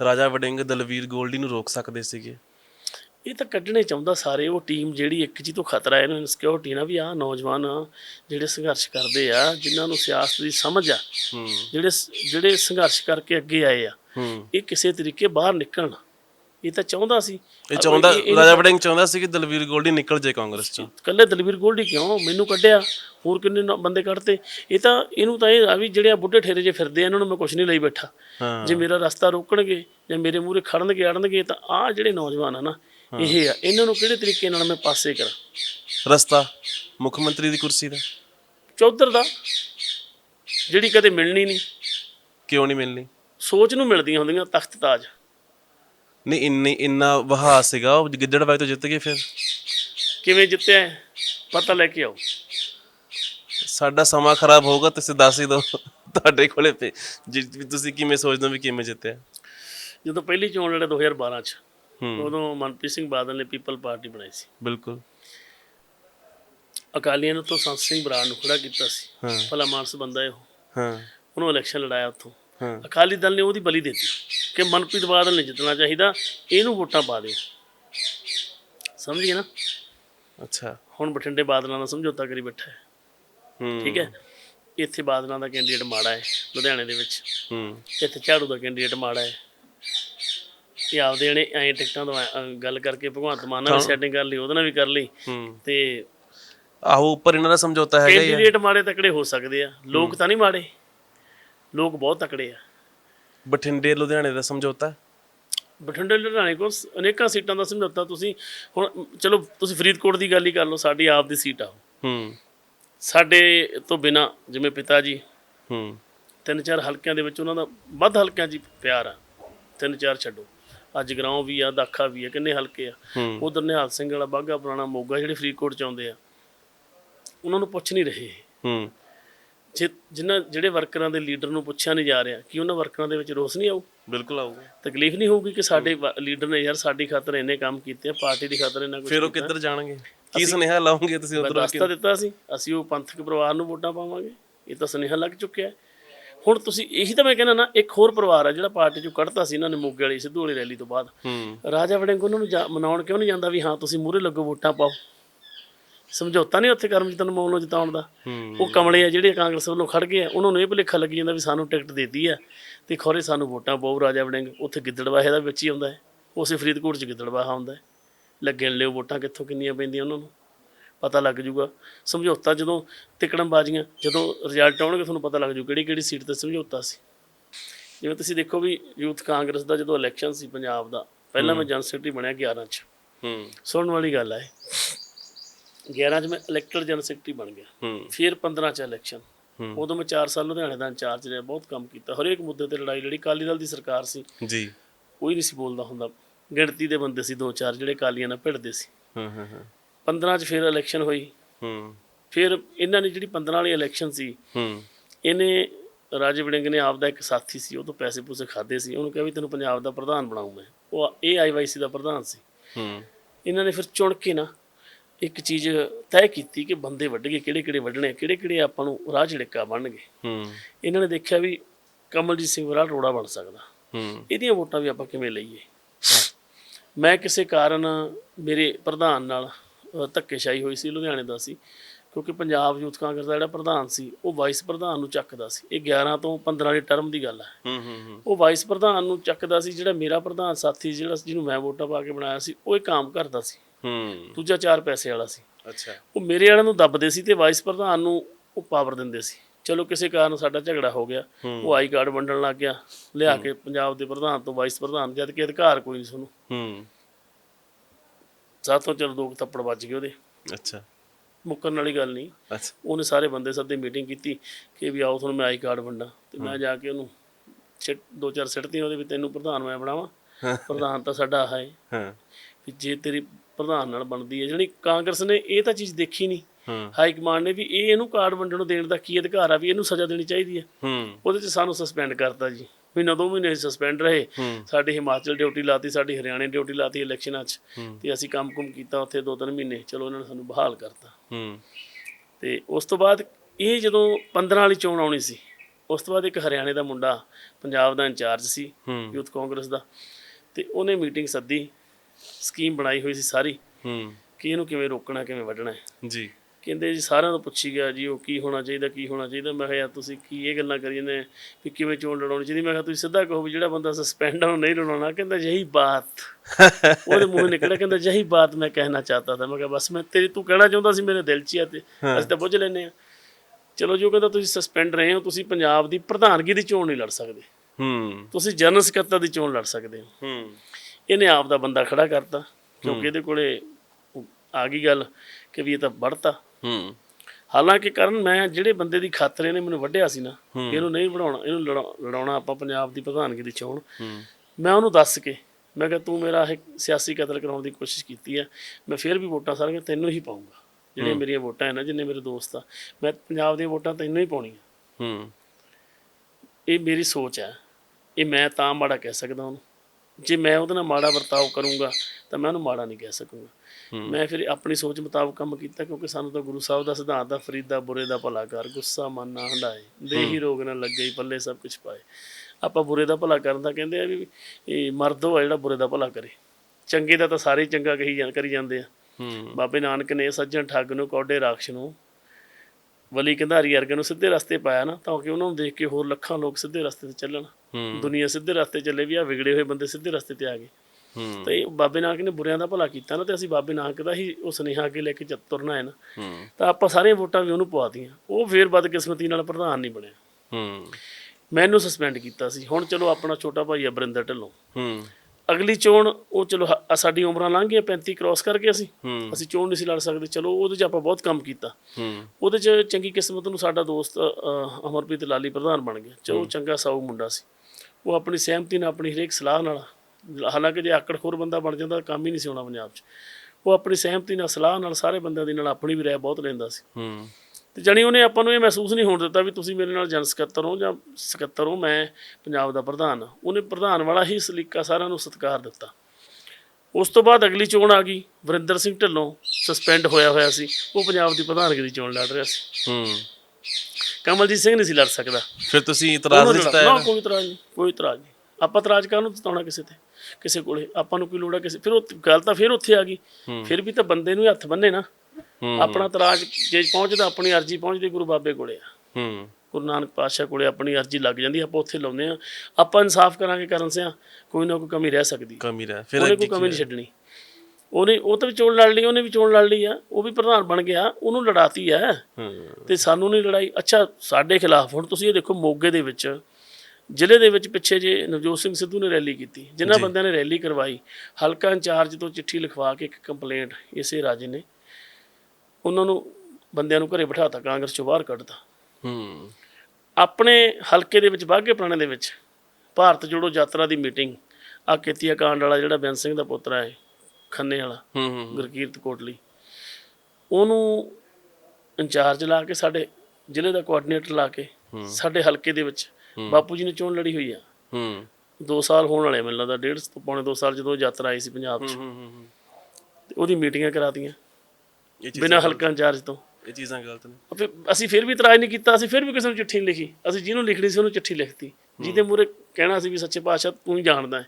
ਰਾਜਾ ਵੜਿੰਗ ਦਲਵੀਰ ਗੋਲਡੀ ਨੂੰ ਰੋਕ ਸਕਦੇ ਸੀਗੇ? ਇਹ ਤਾਂ ਕੱਢਣੇ ਚਾਹੁੰਦਾ ਸਾਰੇ ਉਹ ਟੀਮ ਜਿਹੜੀ ਇੱਕ ਚੀਜ਼ ਤੋਂ ਖਤਰਾ ਹੈ ਇਹਨੂੰ ਇਨਸਿਕਿਉਰਿਟੀ ਨਾ ਵੀ ਆ ਨੌਜਵਾਨ ਜਿਹੜੇ ਸੰਘਰਸ਼ ਕਰਦੇ ਆ ਜਿਨ੍ਹਾਂ ਨੂੰ ਸਿਆਸਤ ਦੀ ਸਮਝ ਆ ਜਿਹੜੇ ਜਿਹੜੇ ਸੰਘਰਸ਼ ਕਰਕੇ ਅੱਗੇ ਆਏ ਆ ਇਹ ਕਿਸੇ ਤਰੀਕੇ ਬਾਹਰ ਨਿਕਲਣ। ਇਹ ਤਾਂ ਚਾਹੁੰਦਾ ਸੀ। ਇਹ ਚਾਹੁੰਦਾ ਰਾਜਾ ਵੜਿੰਗ ਚਾਹੁੰਦਾ ਸੀ ਕਿ ਦਲਵੀਰ ਗੋਲਡੀ ਨਿਕਲ ਜੇ ਕਾਂਗਰਸ ਚੋਂ। ਕੱਲੇ ਦਲਵੀਰ ਗੋਲਡੀ ਕਿਉਂ? ਮੈਨੂੰ ਕੱਢਿਆ ਹੋਰ ਕਿੰਨੇ ਬੰਦੇ ਕੱਢਤੇ। ਇਹ ਤਾਂ ਇਹਨੂੰ ਤਾਂ ਇਹ ਆ ਵੀ ਜਿਹੜੇ ਆ ਬੁੱਢੇ ਠੇਰੇ ਜੇ ਫਿਰਦੇ ਆ ਇਹਨਾਂ ਨੂੰ ਮੈਂ ਕੁਝ ਨਹੀਂ ਲਈ ਬੈਠਾ। ਜੇ ਮੇਰਾ ਰਸਤਾ ਰੋਕਣਗੇ ਜਾਂ ਮੇਰੇ ਮੂਹਰੇ ਖੜਨਗੇ ਅੜਨਗੇ ਤਾਂ ਆ ਜਿਹੜੇ ਨੌਜਵਾਨ ਆ ਨਾ ਇਹ ਆ। ਇਹਨਾਂ ਨੂੰ ਕਿਹੜੇ ਤਰੀਕੇ ਨਾਲ ਮੈਂ ਪਾਸੇ ਕਰਾਂ? ਰਸਤਾ ਮੁੱਖ ਮੰਤਰੀ ਦੀ ਕੁਰਸੀ ਦਾ। ਚੌਧਰ ਦਾ ਜਿਹੜੀ ਕਦੇ ਮਿਲਣੀ ਨਹੀਂ। ਕਿਉਂ ਨਹੀਂ ਮਿਲਣੀ? ਸੋਚ ਨੂੰ ਮਿਲਦੀਆਂ ਹੁੰਦੀਆਂ ਤਖਤ ਤਾਜ। ਨਹੀਂ ਇੰਨੀ ਇੰਨਾ ਵਹਾ ਸੀਗਾ ਉਹ ਗਿੱਦੜਬਾਈ ਤੋਂ ਜਿੱਤ ਗਏ ਫਿਰ। ਕਿਵੇਂ ਜਿੱਤਿਆ? ਹੈ? ਪਤਾ ਲੈ ਕੇ ਆਓ। ਸਾਡਾ ਸਮਾਂ ਖਰਾਬ ਹੋਊਗਾ ਤੁਸੀਂ ਦੱਸ ਹੀ ਦਿਓ। ਤੁਹਾਡੇ ਕੋਲੇ ਤੇ ਜੀ ਵੀ ਤੁਸੀਂ ਕਿਵੇਂ ਸੋਚਦੇ ਹੋ ਵੀ ਕਿਵੇਂ ਜਿੱਤਿਆ? ਜਦੋਂ ਪਹਿਲੀ ਚੋਣ ਲੜੇ 2012 ਚ ਹੂੰ। ਉਦੋਂ ਮਨਪ੍ਰੀਤ ਸਿੰਘ ਬਾਦਲ ਨੇ ਪੀਪਲ ਪਾਰਟੀ ਬਣਾਈ ਸੀ। ਬਿਲਕੁਲ। ਅਕਾਲੀਆਂ ਨੇ ਤੋਂ ਸੰਤ ਸਿੰਘ ਬਰਾੜ ਨੂੰ ਖੜਾ ਕੀਤਾ ਸੀ। ਹਾਂ। ਭਲਾ ਮਾਨਸ ਬੰਦਾ ਹੈ ਉਹ। ਹਾਂ। ਉਹਨੂੰ ਇਲੈਕਸ਼ਨ ਲੜਾਇਆ ਉੱਥੋਂ। ਹਾਂ। ਅਕਾਲੀ ਦਲ ਨੇ ਉਹਦੀ ਬਲੀ ਦਿੱਤੀ। ਕਿ ਮਨਪ੍ਰੀਤ ਬਾਦਲ ਨੇ ਜਿੱਤਣਾ ਚਾਹੀਦਾ ਇਹਨੂੰ ਵੋਟਾਂ ਪਾ ਦਿਓ ਸਮਝੀਏ ਨਾ? ਅੱਛਾ। ਹੁਣ ਬਠਿੰਡੇ ਬਾਦਲਾਂ ਦਾ ਸਮਝੌਤਾ ਕਰੀ ਬੈਠਾ ਹੈ। ਠੀਕ ਹੈ? ਇੱਥੇ ਬਾਦਲਾਂ ਦਾ ਕੈਂਡੀਡੇਟ ਮਾੜਾ ਹੈ ਲੁਧਿਆਣੇ ਦੇ ਵਿੱਚ। ਹੂੰ। ਇੱਥੇ ਝਾੜੂ ਦਾ ਕੈਂਡੀਡੇਟ ਮਾੜਾ ਹੈ। ਇਹ ਆਪਦੇ ਨੇ ਐਂ ਟਿਕਟਾਂ ਤੋਂ ਗੱਲ ਕਰਕੇ ਭਗਵੰਤ ਮਾਨ ਨਾਲ ਸੈਟਿੰਗ ਕਰ ਲਈ ਉਹਦੇ ਨਾਲ ਵੀ ਕਰ ਲਈ। ਹੂੰ। ਤੇ ਆਹੋ ਉੱਪਰ ਇਹਨਾਂ ਦਾ ਸਮਝੌਤਾ ਹੈਗਾ ਹੀ ਕੈਂਡੀਡੇਟ ਮਾੜੇ ਤਕੜੇ ਹੋ ਸਕਦੇ ਆ। ਲੋਕ ਤਾਂ ਨਹੀਂ ਮਾੜੇ। ਲੋਕ ਬਹੁਤ ਤਕੜੇ ਆ। ਬਠਿੰਡੇ ਲੁਧਿਆਣੇ ਦਾ ਸਮਝੌਤਾ? ਬਠਿੰਡੇ ਲੁਧਿਆਣੇ ਕੋਲ ਅਨੇਕਾਂ ਸੀਟਾਂ ਦਾ ਸਮਝੌਤਾ। ਤੁਸੀਂ ਹੁਣ ਚਲੋ ਤੁਸੀਂ ਫਰੀਦਕੋਟ ਦੀ ਗੱਲ ਹੀ ਕਰ ਲਓ ਸਾਡੀ ਆਪ ਦੀ ਸੀਟ ਆ। ਹੂੰ। ਸਾਡੇ ਤੋਂ ਬਿਨਾ ਜਿਵੇਂ ਪਿਤਾ ਜੀ ਹੂੰ। ਤਿੰਨ ਚਾਰ ਹਲਕਿਆਂ ਦੇ ਵਿੱਚ ਉਹਨਾਂ ਦਾ ਵੱਧ ਹਲਕਿਆਂ 'ਚ ਪਿਆਰ ਆ। ਤਿੰਨ ਚਾਰ ਛੱਡੋ। ਅੱਜ ਗਰਾਉਂ ਵੀ ਆ ਦਾਖਾ ਵੀ ਆ ਕਿੰਨੇ ਹਲਕੇ ਆ। ਉਧਰ ਨਿਹਾਲ ਸਿੰਘ ਵਾਲਾ ਬਾਗਾ ਪੁਰਾਣਾ ਮੋਗਾ ਜਿਹੜੇ ਫਰੀਦਕੋਟ ਚ ਆਉਂਦੇ ਆ। ਉਹਨਾਂ ਨੂੰ ਪੁੱਛ ਨਹੀਂ ਰਹੇ ਹੂੰ। ਜੇ ਜਿਨ੍ਹਾਂ ਜਿਹੜੇ ਵਰਕਰਾਂ ਦੇ ਲੀਡਰ ਨੂੰ ਪੁੱਛਿਆ ਨਹੀਂ ਜਾ ਰਿਹਾ ਕਿ ਉਹਨਾਂ ਵਰਕਰਾਂ ਦੇ ਵਿੱਚ ਰੋਸ ਨਹੀਂ ਆਊ? ਬਿਲਕੁਲ ਆਊਗਾ। ਤਕਲੀਫ ਨਹੀਂ ਹੋਊਗੀ ਕਿ ਸਾਡੇ ਲੀਡਰ ਨੇ ਯਾਰ ਸਾਡੀ ਖਾਤਰ ਇੰਨੇ ਕੰਮ ਕੀਤੇ ਆ ਪਾਰਟੀ ਦੀ ਖਾਤਰ ਇੰਨਾ ਕੁਝ ਫਿਰ ਉਹ ਕਿੱਧਰ ਜਾਣਗੇ? ਕੀ ਸੁਨੇਹਾ ਲਾਉਂਗੇ ਤੁਸੀਂ ਉਧਰ ਰਸਤਾ ਦਿੱਤਾ ਸੀ ਅਸੀਂ ਉਹ ਪੰਥਕ ਪਰਿਵਾਰ ਨੂੰ ਵੋਟਾਂ ਪਾਵਾਂਗੇ ਇਹ ਤਾਂ ਸੁਨੇਹਾ ਲੱਗ ਚੁੱਕਿਆ। ਹੁਣ ਤੁਸੀਂ ਇਹੀ ਤਾਂ ਮੈਂ ਕਹਿੰਦਾ ਨਾ ਇੱਕ ਹੋਰ ਪਰਿਵਾਰ ਆ ਜਿਹੜਾ ਪਾਰਟੀ ਚੋਂ ਕੱਢਤਾ ਸੀ ਇਹਨਾਂ ਨੇ ਮੋਗੇ ਵਾਲੀ ਸਿੱਧੂ ਵਾਲੀ ਰੈਲੀ ਤੋਂ ਬਾਅਦ। ਰਾਜਾ ਵੜਿੰਗ ਉਹਨਾਂ ਨੂੰ ਮਨਾਉਣ ਕਿਉਂ ਨਹੀਂ ਜਾਂਦਾ ਵੀ ਹਾਂ ਤੁਸੀਂ ਮੂਹਰੇ ਲੱਗੋ ਵੋਟਾਂ ਪਾਓ? ਸਮਝੌਤਾ ਨਹੀਂ ਉੱਥੇ ਕਰਮਜੀਤ ਨੂੰ ਮੌਨ ਨੂੰ ਜਿਤਾਉਣ ਦਾ। ਉਹ ਕਮਲੇ ਆ ਜਿਹੜੇ ਕਾਂਗਰਸ ਵੱਲੋਂ ਖੜ ਗਏ ਆ ਉਹਨਾਂ ਨੂੰ ਇਹ ਭੁਲੇਖਾ ਲੱਗੀ ਜਾਂਦਾ ਵੀ ਸਾਨੂੰ ਟਿਕਟ ਦੇਤੀ ਆ। ਤੇ ਖੋਰੇ ਸਾਨੂੰ ਵੋਟਾਂ ਪਾਓ ਰਾਜਾ ਵੜਿੰਗ ਉੱਥੇ ਗਿੱਦੜਵਾਹੇ ਦਾ ਵਿੱਚ ਹੀ ਆਉਂਦਾ ਹੈ। ਉਸੇ ਫਰੀਦਕੋਟ ਚ ਗਿੱਦੜਵਾਹਾ ਆਉਂਦਾ ਹੈ। ਲੱਗਣ ਲਿਓ ਵੋਟਾਂ ਕਿੱਥੋਂ ਕਿੰਨੀਆਂ ਪੈਂਦੀਆਂ ਉਹਨਾਂ ਨੂੰ? ਪਤਾ ਲੱਗ ਜੂਗਾ। ਸਮਝੌਤਾ ਜਦੋਂ ਤਿਕੜਮ ਬਾਜੀਆਂ ਜਦੋਂ ਰਿਜ਼ਲਟ ਆਉਣਗੇ ਤੁਹਾਨੂੰ ਪਤਾ ਲੱਗ ਜੂ ਕਿਹੜੀ ਕਿਹੜੀ ਸੀਟ ਤੇ ਸਮਝੌਤਾ ਸੀ। ਜਿਵੇਂ ਤੁਸੀਂ ਦੇਖੋ ਵੀ ਯੂਥ ਕਾਂਗਰਸ ਦਾ ਜਦੋਂ ਇਲੈਕਸ਼ਨ ਸੀ ਪੰਜਾਬ ਦਾ ਪਹਿਲਾਂ ਮੈਂ ਜਨ ਸੈਕਟਰੀ ਬਣਿਆ 11 ਚ। ਹੂੰ। ਸੁਣਨ ਵਾਲੀ ਗੱਲ ਹੈ 11 ਚ ਮੈਂ ਇਲੈਕਟਡ ਜਨ ਸੈਕਟਰੀ ਬਣ ਗਿਆ। ਫਿਰ 15 ਚ ਇਲੈਕਸ਼ਨ। ਉਦੋਂ ਮੈਂ 4 ਸਾਲ ਲੁਧਿਆਣੇ ਦਾ ਇੰਚਾਰਜ ਰਿਹਾ ਬਹੁਤ ਕੰਮ ਕੀਤਾ। ਹਰੇਕ ਮੁੱਦੇ ਤੇ ਲੜਾਈ ਲੜੀ। ਕਾਲੀ ਦਲ ਦੀ ਸਰਕਾਰ ਸੀ। ਜੀ। ਕੋਈ ਨਹੀਂ ਸੀ ਬੋਲਦਾ ਹੁੰਦਾ। ਗਿਣਤੀ ਦੇ ਬੰਦੇ ਸੀ ਦੋ ਚਾਰ ਜਿਹੜੇ ਕਾਲੀਆਂ ਨਾਲ ਭਿੜਦੇ ਸੀ। ਹਾਂ ਹਾਂ ਹਾਂ। 15 ਚ ਫਿਰ ਇਲੈਕਸ਼ਨ ਹੋਈ। ਹੂੰ। ਫਿਰ ਇਹਨਾਂ ਨੇ ਜਿਹੜੀ 15 ਵਾਲੀ ਇਲੈਕਸ਼ਨ ਸੀ ਹੂੰ। ਇਹਨੇ ਰਾਜੇ ਵੜਿੰਗ ਨੇ ਆਪ ਦਾ ਇੱਕ ਸਾਥੀ ਸੀ ਉਹ ਤੋਂ ਪੈਸੇ ਪੂਸੇ ਖਾਦੇ ਸੀ। ਉਹਨੂੰ ਕਿਹਾ ਵੀ ਤੈਨੂੰ ਪੰਜਾਬ ਦਾ ਪ੍ਰਧਾਨ ਬਣਾਉਂ ਮੈਂ। ਉਹ ਆਈਵਾਈਸੀ ਦਾ ਪ੍ਰਧਾਨ ਸੀ। ਹੂੰ। ਇਹਨਾਂ ਨੇ ਫਿਰ ਚੁਣ ਕੇ ਨਾ ਇੱਕ ਚੀਜ਼ ਤੈਅ ਕੀਤੀ ਕਿ ਬੰਦੇ ਵੱਢ ਗਏ ਕਿਹੜੇ ਕਿਹੜੇ ਵੱਢਣੇ ਕਿਹੜੇ ਕਿਹੜੇ ਆਪਾਂ ਨੂੰ ਰਾਹ ਝੜਕਾ ਬਣਨਗੇ। ਹੂੰ। ਇਹਨਾਂ ਨੇ ਦੇਖਿਆ ਵੀ ਕਮਲਜੀਤ ਸਿੰਘ ਬਰਾੜ ਰੋੜਾ ਬਣ ਸਕਦਾ। ਹੂੰ। ਇਹਦੀਆਂ ਵੋਟਾਂ ਵੀ ਆਪਾਂ ਕਿਵੇਂ ਲਈਏ? ਮੈਂ ਕਿਸੇ ਕਾਰਨ ਮੇਰੇ ਪ੍ਰਧਾਨ ਨਾਲ ਅ, ਧੱਕੇਸ਼ਾਹੀ ਹੋਈ ਸੀ ਲੁਧਿਆਣੇ ਦਾ ਸੀ ਕਿਉਂਕਿ ਪੰਜਾਬ ਯੂਥ ਕਾਂਗਰਸ ਦਾ ਜਿਹੜਾ ਪ੍ਰਧਾਨ ਸੀ ਉਹ ਵਾਈਸ ਪ੍ਰਧਾਨ ਨੂੰ ਚੱਕਦਾ ਸੀ। ਇਹ 11 ਤੋਂ 15 ਵਾਲੀ ਟਰਮ ਦੀ ਗੱਲ ਹੈ। ਹੂੰ ਹੂੰ ਹੂੰ। ਉਹ ਵਾਈਸ ਪ੍ਰਧਾਨ ਨੂੰ ਚੱਕਦਾ ਸੀ ਜਿਹੜਾ ਮੇਰਾ ਪ੍ਰਧਾਨ ਸਾਥੀ ਜਿਹੜਾ ਜਿਹਨੂੰ ਮੈਂ ਵੋਟਾਂ ਪਾ ਕੇ ਬਣਾਇਆ ਸੀ ਉਹ ਇਹ ਕੰਮ ਕਰਦਾ ਸੀ। ਹੂੰ। ਦੂਜਾ ਚਾਰ ਪੈਸੇ ਵਾਲਾ ਸੀ। ਅੱਛਾ। ਉਹ ਮੇਰੇ ਵਾਲਿਆਂ ਨੂੰ ਦੱਬਦੇ ਸੀ ਤੇ ਵਾਈਸ ਪ੍ਰਧਾਨ ਨੂੰ ਉਹ ਪਾਵਰ ਦਿੰਦੇ ਸੀ। ਚਲੋ ਕਿਸੇ ਕਾਰਨ ਸਾਡਾ ਝਗੜਾ ਹੋ ਗਿਆ। ਉਹ ਆਈ ਕਾਰਡ ਵੰਡਣ ਲੱਗ ਗਿਆ। ਲਿਆ ਕੇ ਪੰਜਾਬ ਦੇ ਪ੍ਰਧਾਨ ਤੋਂ ਵਾਈਸ ਪ੍ਰਧਾਨ ਜਦ ਕਿ ਅਧਿਕਾਰ ਕੋਈ ਨਹੀਂ ਸਾਨੂੰ। ਹੂੰ। ਸਾਥੋਂ ਚਲੋ ਦੋ ਥੱਪੜ ਵੱਜ ਗਏ ਉਹਦੇ। ਅੱਛਾ। ਮੁੱਕਰਨ ਵਾਲੀ ਗੱਲ ਨਹੀਂ। ਅੱਛਾ। ਉਹਨੇ ਸਾਰੇ ਬੰਦੇ ਸੱਦੇ ਮੀਟਿੰਗ ਕੀਤੀ ਕਿ ਵੀ ਆਓ ਤੁਹਾਨੂੰ ਮੈਂ ਆਈ ਕਾਰਡ ਵੰਡਾਂ। ਤੇ ਮੈਂ ਜਾ ਕੇ ਉਹਨੂੰ ਸਿੱਟ ਦੋ ਚਾਰ ਸਿੱਟਦੀਆਂ ਉਹਦੇ ਵੀ ਤੈਨੂੰ ਪ੍ਰਧਾਨ ਮੈਂ ਬਣਾਵਾਂ। ਪ੍ਰਧਾਨ ਤਾਂ ਸਾਡਾ ਹੈ। ਹਾਂ। ਵੀ ਜੇ ਤੇਰੀ ਪ੍ਰਧਾਨ ਨਾਲ ਬਣਦੀ ਹੈ। ਜਿਹੜੀ ਕਾਂਗਰਸ ਨੇ ਇਹ ਤਾਂ ਚੀਜ਼ ਦੇਖੀ ਨਹੀਂ। ਹਾਈ ਕਮਾਂਡ ਨੇ ਵੀ ਇਹ ਇਹਨੂੰ ਕਾਰਡ ਵੰਡਣ ਨੂੰ ਦੇਣ ਦਾ ਕੀ ਅਧਿਕਾਰ ਆ ਵੀ ਇਹਨੂੰ ਸਜ਼ਾ ਦੇਣੀ ਚਾਹੀਦੀ ਹੈ। ਉਹਦੇ 'ਚ ਸਾਨੂੰ ਸਸਪੈਂਡ ਕਰਤਾ ਜੀ। ਮਹੀਨਾ ਦੋ ਮਹੀਨੇ ਸਸਪੈਂਡ ਰਹੇ। ਸਾਡੀ ਹਿਮਾਚਲ ਡਿਊਟੀ ਲਾਤੀ ਸਾਡੀ ਹਰਿਆਣੇ ਡਿਊਟੀ ਲਾਤੀ ਇਲੈਕਸ਼ਨਾਂ 'ਚ। ਤੇ ਅਸੀਂ ਕੰਮ-ਕੁਮ ਕੀਤਾ ਉੱਥੇ ਦੋ ਤਿੰਨ ਮਹੀਨੇ। ਚਲੋ ਉਹਨਾਂ ਨੇ ਸਾਨੂੰ ਬਹਾਲ ਕਰਤਾ। ਤੇ ਉਸ ਤੋਂ ਬਾਅਦ ਇਹ ਜਦੋਂ 15 ਵਾਲੀ ਚੋਣ ਆਉਣੀ ਸੀ ਉਸ ਤੋਂ ਬਾਅਦ ਇੱਕ ਹਰਿਆਣੇ ਦਾ ਮੁੰਡਾ ਪੰਜਾਬ ਦਾ ਇੰਚਾਰਜ ਸੀ ਯੂਥ ਕਾਂਗਰਸ ਦਾ। ਤੇ ਉਹਨੇ ਮੀਟਿੰਗ ਸੱਦੀ। ਸਕੀਮ ਬਣਾਈ ਹੋਈ ਸੀ ਸਾਰੀ। ਹੂੰ। ਕਿ ਇਹਨੂੰ ਕਿਵੇਂ ਰੋਕਣਾ ਕਿਵੇਂ ਵੱਢਣਾ ਹੈ। ਜੀ। ਕਹਿੰਦੇ ਜੀ ਸਾਰਿਆਂ ਨੂੰ ਪੁੱਛੀ ਗਿਆ ਜੀ ਉਹ ਕੀ ਹੋਣਾ ਚਾਹੀਦਾ ਕੀ ਹੋਣਾ ਚਾਹੀਦਾ? ਮੈਂ ਕਿਹਾ ਯਾਰ ਤੁਸੀਂ ਕੀ ਇਹ ਗੱਲਾਂ ਕਰੀ ਜਾਂਦੇ ਵੀ ਕਿਵੇਂ ਚੋਣ ਲੜਾਉਣੀ ਚਾਹੀਦੀ? ਮੈਂ ਕਿਹਾ ਤੁਸੀਂ ਸਿੱਧਾ ਕਹੋ ਵੀ ਜਿਹੜਾ ਬੰਦਾ ਸਸਪੈਂਡ ਆ ਉਹ ਨਹੀਂ ਲੜਾਉਣਾ। ਕਹਿੰਦਾ ਯਹੀ ਬਾਤ। ਉਹਦੇ ਮੂੰਹ ਨਿਕਲਿਆ ਕਹਿੰਦਾ ਯਹੀ ਬਾਤ ਮੈਂ ਕਹਿਣਾ ਚਾਹਤਾ था ਮੈਂ ਕਿਹਾ ਬਸ ਮੈਂ ਤੇਰੀ ਤੂੰ ਕਹਿਣਾ ਚਾਹੁੰਦਾ ਸੀ ਮੇਰੇ ਦਿਲ 'ਚ ਆ ਤੇ ਅਸੀਂ ਤਾਂ ਬੁੱਝ ਲੈਨੇ ਆ ਚਲੋ ਜੋ ਕਹਿੰਦਾ ਤੁਸੀਂ ਸਸਪੈਂਡ ਰਹੇ ਹੋ ਤੁਸੀਂ ਪੰਜਾਬ ਦੀ ਪ੍ਰਧਾਨਗੀ ਦੀ ਚੋਣ ਨਹੀਂ ਲੜ ਸਕਦੇ। ਹੂੰ। ਤੁਸੀਂ ਜਨਰਲ ਸਕੱਤਰ ਦੀ ਚੋਣ ਲੜ ਸਕਦੇ ਹੋ। ਹੂੰ। ਇਹਨੇ ਆਪ ਦਾ ਬੰਦਾ ਖੜਾ ਕਰਤਾ ਕਿਉਂਕਿ ਇਹਦੇ ਕੋਲੇ ਆ ਗਈ ਗੱਲ ਕਿ ਵੀ ਇਹ ਤਾਂ ਵੜਤਾ। ਹੂੰ। ਹਾਲਾਂਕਿ ਕਰਨ ਮੈਂ ਜਿਹੜੇ ਬੰਦੇ ਦੀ ਖਾਤਰ ਇਹਨੇ ਮੈਨੂੰ ਵੱਢਿਆ ਸੀ ਨਾ ਇਹਨੂੰ ਨਹੀਂ ਬਣਾਉਣਾ ਇਹਨੂੰ ਲੜਾ- ਲੜਾਉਣਾ ਆਪਾਂ ਪੰਜਾਬ ਦੀ ਪ੍ਰਧਾਨਗੀ ਦੀ ਚੋਣ। ਮੈਂ ਉਹਨੂੰ ਦੱਸ ਕੇ ਮੈਂ ਕਿਹਾ ਤੂੰ ਮੇਰਾ ਇਹ ਸਿਆਸੀ ਕਤਲ ਕਰਾਉਣ ਦੀ ਕੋਸ਼ਿਸ਼ ਕੀਤੀ ਹੈ ਮੈਂ ਫਿਰ ਵੀ ਵੋਟਾਂ ਸਾਰੀਆਂ ਤੈਨੂੰ ਹੀ ਪਾਉਂਗਾ ਜਿਹੜੀਆਂ ਮੇਰੀਆਂ ਵੋਟਾਂ ਹੈ ਨਾ ਜਿੰਨੇ ਮੇਰੇ ਦੋਸਤ ਆ ਮੈਂ ਪੰਜਾਬ ਦੀਆਂ ਵੋਟਾਂ ਤੈਨੂੰ ਹੀ ਪਾਉਣੀਆਂ। ਹੂੰ। ਇਹ ਮੇਰੀ ਸੋਚ ਹੈ ਇਹ ਮੈਂ ਤਾਂ ਮਾੜਾ ਕਹਿ ਸਕਦਾ ਉਹਨੂੰ। ਜੇ ਮੈਂ ਉਹਦੇ ਨਾਲ ਮਾੜਾ ਵਰਤਾਓ ਕਰੂੰਗਾ ਤਾਂ ਮੈਂ ਉਹਨੂੰ ਮਾੜਾ ਨਹੀਂ ਕਹਿ ਸਕੂੰਗਾ। ਮੈਂ ਫਿਰ ਆਪਣੀ ਸੋਚ ਮੁਤਾਬਕ ਕੰਮ ਕੀਤਾ ਕਿਉਂਕਿ ਸਾਨੂੰ ਤਾਂ ਗੁਰੂ ਸਾਹਿਬ ਦਾ ਸਿਧਾਂਤ ਆ ਫਰੀਦਾ ਬੁਰੇ ਦਾ ਭਲਾ ਕਰ ਗੁੱਸਾ ਮਨ ਨਾ ਹੰਡਾਏ ਦੇਹੀ ਰੋਗ ਨਾ ਲੱਗੇ ਪੱਲੇ ਸਭ ਕੁਝ ਪਾਏ। ਆਪਾਂ ਬੁਰੇ ਦਾ ਭਲਾ ਕਰਨ ਦਾ ਕਹਿੰਦੇ ਆ ਵੀ ਇਹ ਮਰਦ ਹੋਆ ਜਿਹੜਾ ਬੁਰੇ ਦਾ ਭਲਾ ਕਰੇ। ਚੰਗੇ ਦਾ ਤਾਂ ਸਾਰੇ ਚੰਗਾ ਕਹੀ ਜਾਂ ਕਰੀ ਜਾਂਦੇ ਆ। ਬਾਬੇ ਨਾਨਕ ਨੇ ਸੱਜਣ ਠੱਗ ਨੂੰ ਕੌਡੇ ਰਾਖਸ਼ ਨੂੰ ਵਲੀ ਕੰਧਾਰੀ ਵਰਗੇ ਨੂੰ ਸਿੱਧੇ ਰਸਤੇ ਪਾਇਆ ਨਾ ਤਾਂ ਕਿ ਉਹਨਾਂ ਨੂੰ ਦੇਖ ਕੇ ਹੋਰ ਲੱਖਾਂ ਲੋਕ ਸਿੱਧੇ ਰਸਤੇ ਤੇ ਚੱਲਣ। ਦੁਨੀਆ ਸਿੱਧੇ ਰਸਤੇ ਚੱਲੇ ਵੀ ਆ ਵਿਗੜੇ ਹੋਏ ਬੰਦੇ ਸਿੱਧੇ ਰਸਤੇ ਤੇ ਆ ਗਏ। ਹੂੰ। ਤੇ ਬਾਬੇ ਨਾਨਕ ਨੇ ਬੁਰਿਆਂ ਦਾ ਭਲਾ ਕੀਤਾ ਨਾ ਤੇ ਅਸੀਂ ਬਾਬੇ ਨਾਨਕ ਦਾ ਹੀ ਉਹ ਸੁਨੇਹਾ ਅੱਗੇ ਲੈ ਕੇ ਤੁਰਨਾ ਹੈ ਨਾ। ਹੂੰ। ਤਾਂ ਆਪਾਂ ਸਾਰੀਆਂ ਵੋਟਾਂ ਵੀ ਉਹਨੂੰ ਪਵਾਤੀਆਂ ਉਹ ਫੇਰ ਬਦਕਿਸਮਤੀ ਨਾਲ ਪ੍ਰਧਾਨ ਨਹੀਂ ਬਣਿਆ। ਹੂੰ। ਮੈਨੂੰ ਸਸਪੈਂਡ ਕੀਤਾ ਸੀ। ਹੁਣ ਚਲੋ ਆਪਣਾ ਛੋਟਾ ਭਾਈ ਆ ਬਰਿੰਦਰ ਢਿੱਲੋਂ। ਹੂੰ। ਅਗਲੀ ਚੋਣ ਉਹ ਚਲੋ ਹ- ਸਾਡੀ ਉਮਰਾਂ ਲੰਘ ਗਈਆਂ 35 ਕ੍ਰਾਸ ਕਰਕੇ ਅਸੀਂ। ਹੂੰ। ਅਸੀਂ ਚੋਣ ਨਹੀਂ ਸੀ ਲੜ ਸਕਦੇ ਚਲੋ ਉਹਦੇ 'ਚ ਆਪਾਂ ਬਹੁਤ ਕੰਮ ਕੀਤਾ। ਹੂੰ। ਉਹਦੇ 'ਚ ਚੰਗੀ ਕਿਸਮਤ ਨੂੰ ਸਾਡਾ ਦੋਸਤ ਅਮਰਪ੍ਰੀਤ ਲਾਲੀ ਪ੍ਰਧਾਨ ਬਣ ਗਿਆ। ਚਲੋ ਚੰਗਾ ਸਾਊ ਮੁੰਡਾ ਸੀ। ਉਹ ਆਪਣੀ ਸਹਿਮਤੀ ਨਾਲ ਆਪਣੀ ਹਰੇਕ ਸਲਾਹ ਨਾਲ ਹਾਲਾਂਕਿ ਜੇ ਆਕੜਖੋਰ ਬੰਦਾ ਬਣ ਜਾਂਦਾ ਕੰਮ ਹੀ ਨਹੀਂ ਸੀ ਹੋਣਾ ਪੰਜਾਬ 'ਚ। ਉਹ ਆਪਣੀ ਸਹਿਮਤੀ ਨਾਲ ਸਲਾਹ ਨਾਲ ਸਾਰੇ ਬੰਦਿਆਂ ਦੀ ਨਾਲ ਆਪਣੀ ਵੀ ਰਾਏ ਬਹੁਤ ਲੈਂਦਾ ਸੀ। ਹੂੰ। ਤੇ ਜਾਣੀ ਉਹਨੇ ਆਪਾਂ ਨੂੰ ਇਹ ਮਹਿਸੂਸ ਨਹੀਂ ਹੋਣ ਦਿੱਤਾ ਵੀ ਤੁਸੀਂ ਮੇਰੇ ਨਾਲ ਜਨ ਸਕੱਤਰ ਹੋ ਜਾਂ ਸਕੱਤਰ ਹੋ ਮੈਂ ਪੰਜਾਬ ਦਾ ਪ੍ਰਧਾਨ ਉਹਨੇ ਪ੍ਰਧਾਨ ਵਾਲਾ ਹੀ ਸਲੀਕਾ ਸਾਰਿਆਂ ਨੂੰ ਸਤਿਕਾਰ ਦਿੱਤਾ। ਉਸ ਤੋਂ ਬਾਅਦ ਅਗਲੀ ਚੋਣ ਆ ਗਈ ਵਰਿੰਦਰ ਸਿੰਘ ਢਿੱਲੋਂ ਸਸਪੈਂਡ ਹੋਇਆ ਹੋਇਆ ਸੀ। ਉਹ ਪੰਜਾਬ ਦੀ ਪ੍ਰਧਾਨਗੀ ਦੀ ਚੋਣ ਲੜ ਰਿਹਾ ਸੀ। ਹੂੰ। ਕਮਲਜੀਤ ਸਿੰਘ ਨਹੀਂ ਸੀ ਲੜ ਸਕਦਾ। ਫਿਰ ਤੁਸੀਂ ਇਤਰਾਜ਼ ਜਤਾਇਆ ਨਾ ਕੋਈ ਇਤਰਾਜ਼ ਨਹੀਂ ਕੋਈ ਇਤਰਾਜ਼ ਨਹੀਂ। ਆਪਾਂ ਇਤਰਾਜ਼ ਕਾਹਨੂੰ ਜਤਾਉਣਾ ਕਿਸੇ ਤੇ? ਕਿਸੇ ਕੋਲੇ। ਆਪਾਂ ਨੂੰ ਕੀ ਲੋੜ ਹੈ ਕਿਸੇ ਫਿਰ ਉਹ ਗੱਲ ਤਾਂ ਫਿਰ ਉੱਥੇ ਆ ਗਈ। ਫਿਰ ਵੀ ਤਾਂ ਬੰਦੇ ਨੂੰ ਹੱਥ ਬੰਨੇ ਨਾ। ਆਪਣਾ ਇਤਰਾਜ਼ ਜੇ ਪਹੁੰਚਦਾ ਆਪਣੀ ਅਰਜੀ ਪਹੁੰਚਦੀ ਗੁਰੂ ਬਾਬੇ ਕੋਲੇ। ਆ ਹੂੰ। ਗੁਰੂ ਨਾਨਕ ਪਾਤਸ਼ਾਹ ਕੋਲੇ ਆਪਣੀ ਅਰਜੀ ਲੱਗ ਜਾਂਦੀ ਆਪਾਂ ਉੱਥੇ ਲਾਉਂਦੇ ਆ ਆਪਾਂ ਇਨਸਾਫ ਕਰਾਂਗੇ ਕਰਨ ਸਿਆ ਕੋਈ ਨਾ ਕੋਈ ਕਮੀ ਰਹਿ ਸਕਦੀ। ਕਮੀ ਰਹਿ ਫਿਰ ਉਹਨੇ ਕੋਈ ਕਮੀ ਨਹੀਂ ਛੱਡਣੀ। ਉਹਨੇ ਉਹ ਤਾਂ ਵੀ ਚੋਣ ਲੜ ਲਈ ਉਹਨੇ ਵੀ ਚੋਣ ਲੜ ਲਈ ਆ। ਉਹ ਵੀ ਪ੍ਰਧਾਨ ਬਣ ਗਿਆ ਉਹਨੂੰ ਲੜਾਤੀ ਆ। ਹੂੰ। ਤੇ ਸਾਨੂੰ ਨਹੀਂ ਲੜਾਈ। ਅੱਛਾ ਸਾਡੇ ਖਿਲਾਫ ਹੁਣ ਤੁਸੀਂ ਇਹ ਦੇਖੋ ਮੋਗੇ ਦੇ ਵਿੱਚ ਜ਼ਿਲ੍ਹੇ ਦੇ ਵਿੱਚ ਪਿੱਛੇ ਜੇ ਨਵਜੋਤ ਸਿੰਘ ਸਿੱਧੂ ਨੇ ਰੈਲੀ ਕੀਤੀ ਜਿਨ੍ਹਾਂ ਬੰਦਿਆਂ ਨੇ ਰੈਲੀ ਕਰਵਾਈ ਹਲਕਾ ਇੰਚਾਰਜ ਤੋਂ ਚਿੱਠੀ ਲਿਖਵਾ ਕੇ ਇੱਕ ਕੰਪਲੇਂਟ ਇਸੇ ਰਾਜੇ ਨੇ। ਉਹਨਾਂ ਨੂੰ ਬੰਦਿਆਂ ਨੂੰ ਘਰੇ ਬਿਠਾਤਾ ਕਾਂਗਰਸ ਚੋਂ ਬਾਹਰ ਕੱਢਤਾ। ਹੂੰ। ਆਪਣੇ ਹਲਕੇ ਦੇ ਵਿੱਚ ਬਾਘੇ ਪੁਰਾਣੇ ਦੇ ਵਿੱਚ ਭਾਰਤ ਜੋੜੋ ਯਾਤਰਾ ਦੀ ਮੀਟਿੰਗ ਆ ਕੀਤੀਆ ਕਾਂਡ ਵਾਲਾ ਜਿਹੜਾ ਬੈਂਸ ਸਿੰਘ ਦਾ ਪੁੱਤਰ ਹੈ ਖੰਨੇ ਵਾਲਾ ਹੂੰ ਹੂੰ ਗੁਰਕੀਰਤ ਕੋਟਲੀ ਉਹਨੂੰ ਇੰਚਾਰਜ ਲਾ ਕੇ ਸਾਡੇ ਜ਼ਿਲ੍ਹੇ ਦਾ ਕੋਆਰਡੀਨੇਟਰ ਲਾ ਕੇ ਸਾਡੇ ਹਲਕੇ ਦੇ ਵਿੱਚ ਬਾਪੂ ਜੀ ਨੇ ਚੋਣ ਲੜੀ ਹੋਈ ਆ। ਹੂੰ। 2 ਸਾਲ ਹੋਣ ਵਾਲੇ ਆ ਮੈਨੂੰ ਲੱਗਦਾ ਡੇਢ ਤੋਂ ਪੌਣੇ 2 ਸਾਲ ਜਦੋਂ ਯਾਤਰਾ ਆਈ ਸੀ ਪੰਜਾਬ 'ਚ। ਹੂੰ ਹੂੰ। ਤੇ ਉਹਦੀ ਮੀਟਿੰਗਾਂ ਕਰਾਤੀਆਂ। ਇਹ ਚੀਜ਼ਾਂ ਬਿਨਾਂ ਹਲਕਾ ਇੰਚਾਰਜ ਤੋਂ। ਇਹ ਚੀਜ਼ਾਂ ਗਲਤ ਨੇ। ਫਿਰ ਅਸੀਂ ਫਿਰ ਵੀ ਇਤਰਾਜ਼ ਨਹੀਂ ਕੀਤਾ ਅਸੀਂ ਫਿਰ ਵੀ ਕਿਸੇ ਨੂੰ ਚਿੱਠੀ ਨਹੀਂ ਲਿਖੀ। ਅਸੀਂ ਜਿਹਨੂੰ ਲਿਖਣੀ ਸੀ ਉਹਨੂੰ ਚਿੱਠੀ ਲਿਖਤੀ। ਜਿਹਦੇ ਮੂਰੇ ਕਹਿਣਾ ਸੀ ਵੀ ਸੱਚੇ ਪਾਤਸ਼ਾਹ ਤੂੰ ਹੀ ਜਾਣਦਾ ਹੈ।